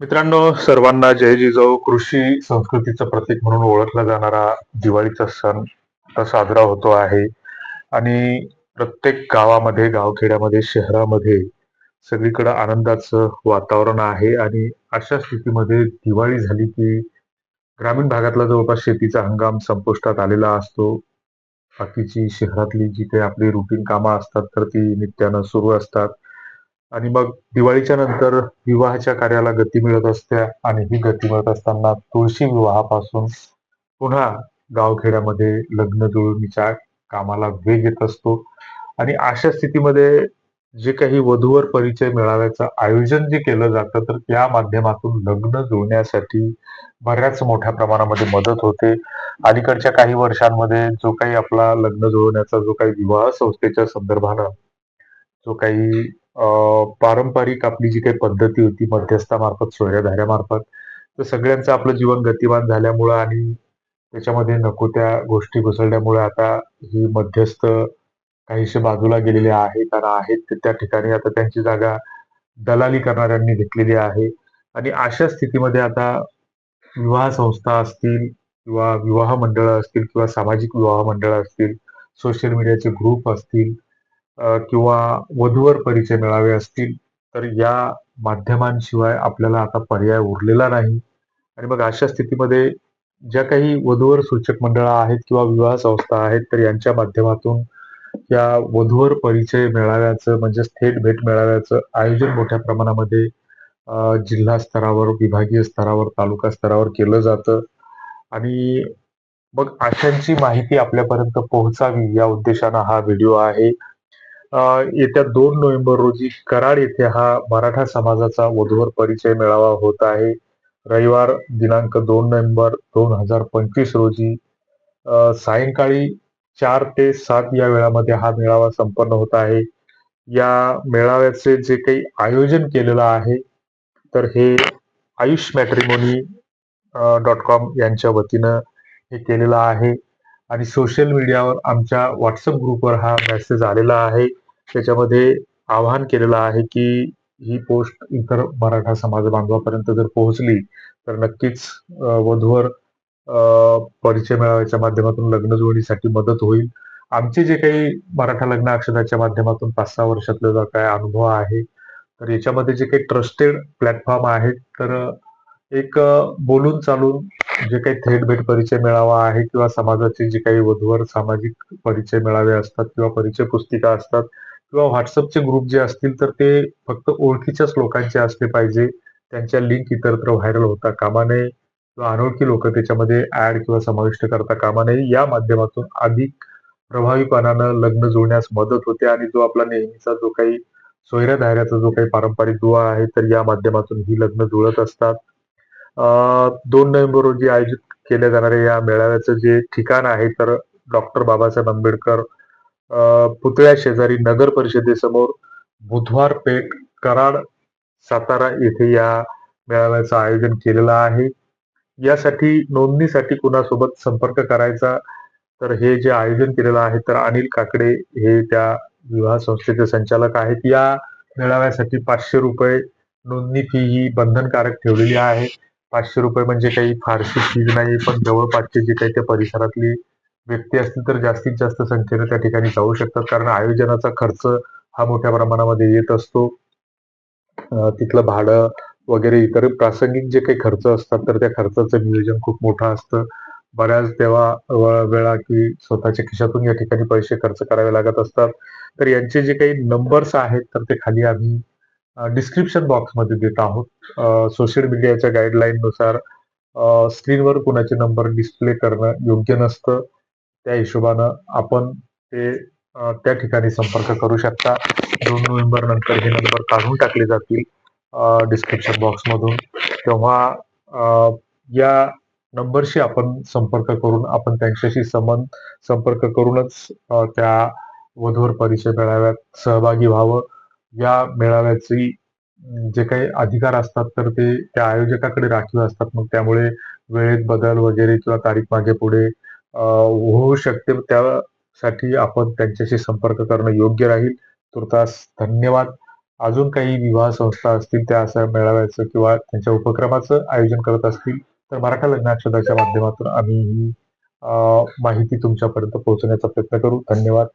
मित्रांनो सर्वांना जय जिजाऊ कृषी संस्कृतीचं प्रतीक म्हणून ओळखला जाणारा दिवाळीचा सण आता साजरा होतो आहे. आणि प्रत्येक गावामध्ये गावखेड्यामध्ये शहरामध्ये सगळीकडे आनंदाचं वातावरण आहे. आणि अशा स्थितीमध्ये दिवाळी झाली की ग्रामीण भागातला जवळपास शेतीचा हंगाम संपुष्टात आलेला असतो. बाकीची शहरातली जी काही आपली रुटीन कामं असतात तर ती नित्यानं सुरू असतात. आणि मग दिवाळीच्या नंतर विवाहाच्या कार्याला गती मिळत असते आणि ही गती मिळत असताना तुळशी विवाहापासून पुन्हा गावखेड्यामध्ये लग्न जुळणीच्या कामाला वेग येत असतो. आणि अशा स्थितीमध्ये जे काही वधूवर परिचय मिळाव्याचं आयोजन जे केलं जातं तर त्या माध्यमातून लग्न जुळण्यासाठी बऱ्याच मोठ्या प्रमाणामध्ये मदत होते. अलीकडच्या काही वर्षांमध्ये जो काही आपला लग्न जुळवण्याचा जो काही विवाह संस्थेच्या संदर्भानं जो काही पारंपरिक आपली जी काही पद्धती होती मध्यस्थामार्फत सोयऱ्याधाऱ्यामार्फत तर सगळ्यांचं आपलं जीवन गतिमान झाल्यामुळं आणि त्याच्यामध्ये नको त्या गोष्टी घुसळल्यामुळे आता ही मध्यस्थ काहीशे बाजूला गेलेले आहेत आणि आहेत ते त्या ठिकाणी आता त्यांची जागा दलाली करणाऱ्यांनी घेतलेली आहे. आणि अशा स्थितीमध्ये आता विवाह संस्था असतील किंवा विवाह मंडळं असतील किंवा सामाजिक विवाह मंडळं असतील सोशल मीडियाचे ग्रुप असतील किंवा वधूवर परिचय मिळावे असतील तर या माध्यमांशिवाय आपल्याला आता पर्याय उरलेला नाही. आणि मग अशा स्थितीमध्ये ज्या काही वधूवर सूचक मंडळ आहेत किंवा विवाह संस्था आहेत तर यांच्या माध्यमातून या वधूवर परिचय मेळाव्याचं म्हणजे थेट भेट मेळाव्याचं आयोजन मोठ्या प्रमाणामध्ये जिल्हा स्तरावर विभागीय स्तरावर तालुका स्तरावर केलं जातं. आणि मग अशांची माहिती आपल्यापर्यंत पोहोचावी या उद्देशानं हा व्हिडिओ आहे. येत्या दोन नोव्हेंबर रोजी कराड येथे हा मराठा समाजाचा वधूवर परिचय मेळावा होत आहे. रविवार दिनांक दोन नोव्हेंबर दोन हजार पंचवीस रोजी सायंकाळी चार ते सात या वेळामध्ये हा मेळावा संपन्न होत आहे. या मेळाव्याचे जे काही आयोजन केलेलं आहे तर हे आयुष मॅट्रिमोनी डॉट कॉम यांच्या वतीनं हे केलेलं आहे. आणि सोशल मीडियावर आमच्या व्हॉट्सअप ग्रुपवर हा मेसेज आलेला आहे. त्याच्यामध्ये आवाहन केलेलं आहे की ही पोस्ट इतर मराठा समाज बांधवापर्यंत जर पोहोचली तर नक्कीच वधूवर परिचय मेळाव्याच्या माध्यमातून लग्न जुळणीसाठी मदत होईल. आमचे जे काही मराठा लग्न अक्षराच्या माध्यमातून पाच सहा वर्षातले जो काय अनुभव आहे तर याच्यामध्ये जे काही ट्रस्टेड प्लॅटफॉर्म आहेत तर एक बोलून चालून जे काही थेट भेट परिचय मेळावा आहे किंवा समाजाचे जे काही वधूवर सामाजिक परिचय मेळावे असतात किंवा परिचय पुस्तिका असतात किंवा व्हॉट्सअपचे ग्रुप जे असतील तर ते फक्त ओळखीच्याच लोकांचे असले पाहिजे. त्यांच्या लिंक इतरत्र व्हायरल होता कामा नये. किंवा अनोळखी लोक त्याच्यामध्ये ऍड किंवा समाविष्ट करता कामा नये. या माध्यमातून अधिक प्रभावीपणानं लग्न जुळण्यास मदत होते आणि जो आपला नेहमीचा जो काही सोयऱ्या धायऱ्याचा जो काही पारंपरिक दुवा आहे तर या माध्यमातून ही लग्न जुळत असतात. दोन नोव्हेंबर रोजी आयोजित केल्या जाणाऱ्या या मेळाव्याचं जे ठिकाण आहे तर डॉक्टर बाबासाहेब आंबेडकर पुतळ्या शेजारी नगर परिषदेसमोर बुधवार पेठ कराड सातारा येथे या मेळाव्याचं आयोजन केलेलं आहे. यासाठी नोंदणीसाठी कुणासोबत संपर्क करायचा? तर हे जे आयोजन केलेलं आहे तर अनिल काकडे हे त्या विवाह संस्थेचे संचालक आहेत. या मेळाव्यासाठी पाचशे रुपये नोंदणी फी ही बंधनकारक ठेवलेली आहे. पाचशे रुपये म्हणजे काही फारशी फीज नाही पण जवळपासचे जे काही त्या परिसरातली व्यक्ती असतील तर जास्तीत जास्त संख्येने त्या ठिकाणी जाऊ शकतात. कारण आयोजनाचा खर्च हा मोठ्या प्रमाणामध्ये येत असतो. तिथलं भाडं वगैरे इतर प्रासंगिक जे काही खर्च असतात तर त्या खर्चाचं नियोजन खूप मोठं असतं. बऱ्याच तेव्हा वेळा की स्वतःच्या खिशातून या ठिकाणी पैसे खर्च करावे लागत असतात. तर यांचे जे काही नंबर्स आहेत तर ते खाली आम्ही डिस्क्रिप्शन बॉक्समध्ये देत आहोत. सोशल मीडियाच्या गाईडलाईननुसार स्क्रीनवर कुणाचे नंबर डिस्प्ले करणं योग्य नसतं. त्या हिशोबानं आपण ते त्या ठिकाणी संपर्क करू शकता. दोन नोव्हेंबर नंतर हे नंबर काढून टाकले जातील डिस्क्रिप्शन बॉक्समधून तेव्हा या नंबरशी आपण संपर्क करून आपण त्यांच्याशी संबंध संपर्क करूनच त्या वधूवर परिचय मेळाव्यात सहभागी व्हावं. या मेळाव्याची जे काही अधिकार असतात तर ते त्या आयोजकाकडे राखीव असतात. मग त्यामुळे वेळेत बदल वगैरे किंवा तारीख मागे पुढे होऊ शकते. त्यासाठी आपण त्यांच्याशी संपर्क करणं योग्य राहील. तुर्तास धन्यवाद. अजून काही विवाह संस्था असतील त्या असं मेळाव्याचं किंवा त्यांच्या उपक्रमाचं आयोजन करत असतील तर मराठा लग्नाक्षदाच्या माध्यमातून आम्ही ही माहिती तुमच्यापर्यंत पोहोचवण्याचा प्रयत्न करू. धन्यवाद.